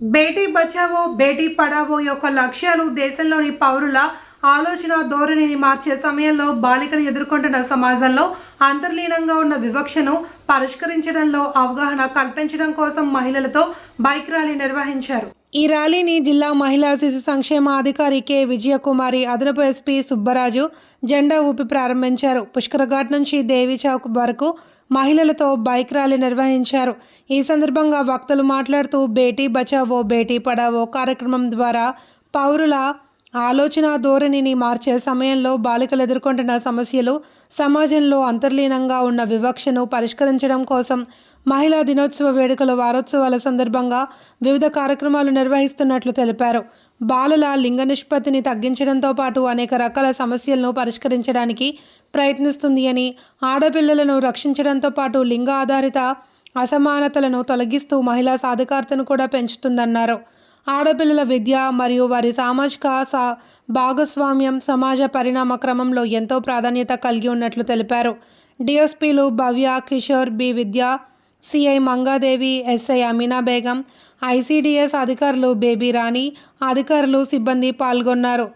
బేటీ బచావో బేటీ పడావో యొక్క లక్ష్యాలు దేశంలోని పౌరుల ఆలోచన ధోరణిని మార్చే సమయంలో బాలికలు ఎదుర్కొంటున్న సమాజంలో అంతర్లీనంగా ఉన్న వివక్షను పరిష్కరించడంలో అవగాహన కల్పించడం కోసం మహిళలతో బైక్ ర్యాలీ నిర్వహించారు. ఈ ర్యాలీని జిల్లా మహిళా శిశు సంక్షేమ అధికారి కె విజయకుమారి అదనపు ఎస్పీ సుబ్బరాజు జెండా ఊపి ప్రారంభించారు. పుష్కరఘాట్ నుంచి దేవి చౌక్ వరకు మహిళలతో బైక్ ర్యాలీ నిర్వహించారు. ఈ సందర్భంగా వక్తలు మాట్లాడుతూ బేటీ బచావో బేటీ పడావో కార్యక్రమం ద్వారా పౌరుల ఆలోచన ధోరణిని మార్చే సమయంలో బాలికలు ఎదుర్కొంటున్న సమస్యలు సమాజంలో అంతర్లీనంగా ఉన్న వివక్షను పరిష్కరించడం కోసం మహిళా దినోత్సవ వేడుకల వారోత్సవాల సందర్భంగా వివిధ కార్యక్రమాలు నిర్వహిస్తున్నట్లు తెలిపారు. బాలల లింగ నిష్పత్తిని తగ్గించడంతో పాటు అనేక రకాల సమస్యలను పరిష్కరించడానికి ప్రయత్నిస్తుంది అని ఆడపిల్లలను రక్షించడంతో పాటు లింగ ఆధారిత అసమానతలను తొలగిస్తూ మహిళా సాధికారతను కూడా పెంచుతుందన్నారు. ఆడపిల్లల విద్య మరియు వారి సామాజిక సా భాగస్వామ్యం సమాజ పరిణామ క్రమంలో ఎంతో ప్రాధాన్యత కలిగి ఉన్నట్లు తెలిపారు. డిఎస్పీలు Bhavya Kishore B Vidya CI Mangadevi SI Amina Begum ICDS అధికారులు బేబీ రాణి అధికారులు సిబ్బంది పాల్గొన్నారు.